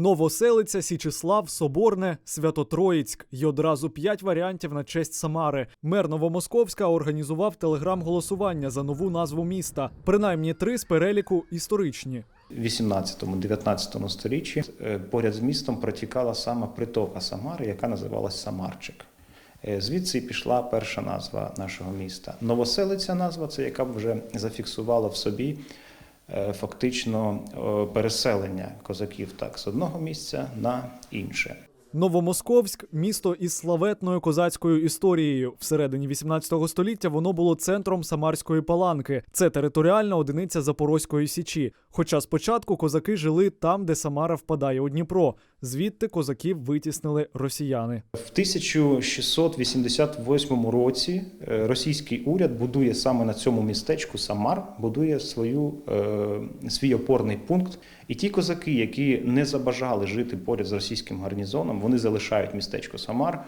Новоселиця, Січислав, Соборне, Святотроїцьк. І одразу п'ять варіантів на честь Самари. Мер Новомосковська організував телеграм-голосування за нову назву міста. Принаймні три з переліку історичні. В 18-19 сторіччі е, поряд з містом протікала саме притока Самари, яка називалась Самарчик. Е, Звідси пішла перша назва нашого міста. Новоселиця назва це яка вже зафіксувала в собі фактично е, переселення козаків так з одного місця на інше. Новомосковськ місто із славетною козацькою історією. Всередині 18 століття воно було центром Самарської паланки. Це територіальна одиниця Запорозької січі. Хоча спочатку козаки жили там, де Самара впадає у Дніпро. Звідти козаків витіснили росіяни. В 1688 році е, російський уряд будує саме на цьому містечку Самар, будує свою, е, свій опорний пункт. І ті козаки, які не забажали жити поряд з російським гарнізоном, вони залишають містечко Самар,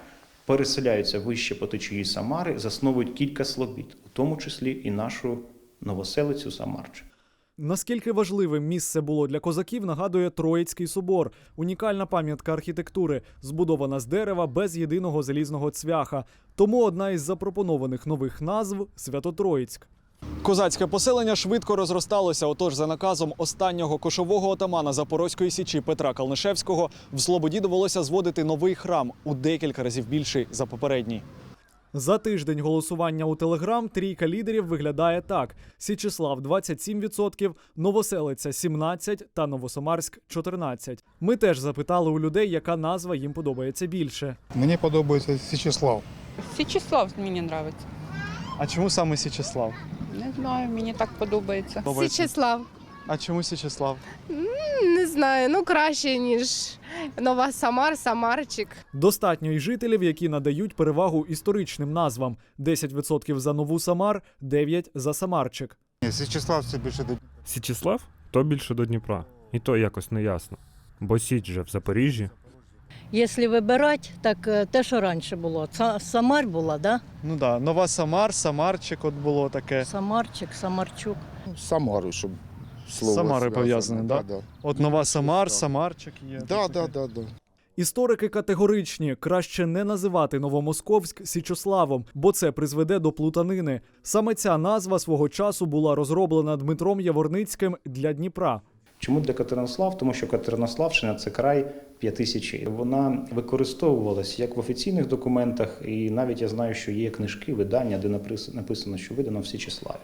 переселяються вище по течії Самари, засновують кілька слобід, у тому числі і нашу новоселицю Самарчик. Наскільки важливим місце було для козаків, нагадує Троїцький собор, унікальна пам'ятка архітектури, збудована з дерева без єдиного залізного цвяха. Тому одна із запропонованих нових назв Святотроїцьк. Козацьке поселення швидко розросталося. Отож, за наказом останнього кошового отамана Запорозької січі Петра Калнишевського в Слободі довелося зводити новий храм у декілька разів більший за попередній. За тиждень голосування у Телеграм трійка лідерів виглядає так: Січислав 27%, Новоселиця 17% та Новосомарськ 14%. Ми теж запитали у людей, яка назва їм подобається більше. Мені подобається Січислав. Січислав мені подобається. А чому саме Січислав? Не знаю, мені так подобається. Січеслав. А чому Січислав? Не знаю, ну краще, ніж Нова Самар, Самарчик. Достатньо й жителів, які надають перевагу історичним назвам: 10% за нову Самар, 9% за Самарчик. Ні, Січислав це більше до Січислав то більше до Дніпра. І то якось не ясно. Бо Січ же в Запоріжжі. Якщо вибирати, так е, те, що раніше було. Ца- Самар була, да? Ну да, нова Самар, Самарчик, от було таке. Самарчик, Самарчук. Самару, щоб слово Самари пов'язане, да? Да, От нова Самар. Самарчик є. да, да, да, да. Історики категоричні краще не називати Новомосковськ Січославом, бо це призведе до плутанини. Саме ця назва свого часу була розроблена Дмитром Яворницьким для Дніпра. Чому для Катеринослав? Тому що Катеринославщина це край п'яти січей. Вона використовувалась як в офіційних документах, і навіть я знаю, що є книжки, видання, де наприс- написано, що видано в Січеславі,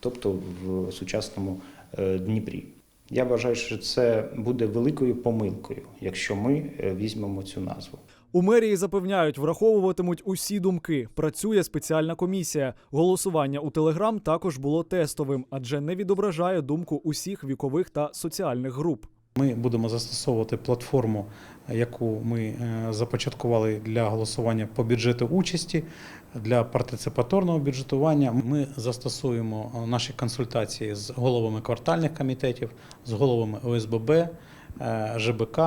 тобто в сучасному Дніпрі. Я вважаю, що це буде великою помилкою, якщо ми е, візьмемо цю назву. У мерії запевняють, враховуватимуть усі думки. Працює спеціальна комісія. Голосування у Телеграм також було тестовим, адже не відображає думку усіх вікових та соціальних груп. Ми будемо застосовувати платформу, яку ми е, започаткували для голосування по бюджету участі для партиципаторного бюджетування. Ми застосуємо е, наші консультації з головами квартальних комітетів, з головами ОСББ, е, ЖБК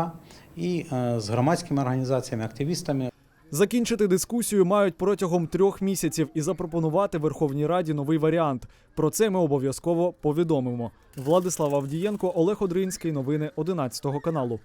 і з громадськими організаціями, активістами. Закінчити дискусію мають протягом трьох місяців і запропонувати Верховній Раді новий варіант. Про це ми обов'язково повідомимо. Владислав Авдієнко, Олег Одринський. Новини 11 каналу.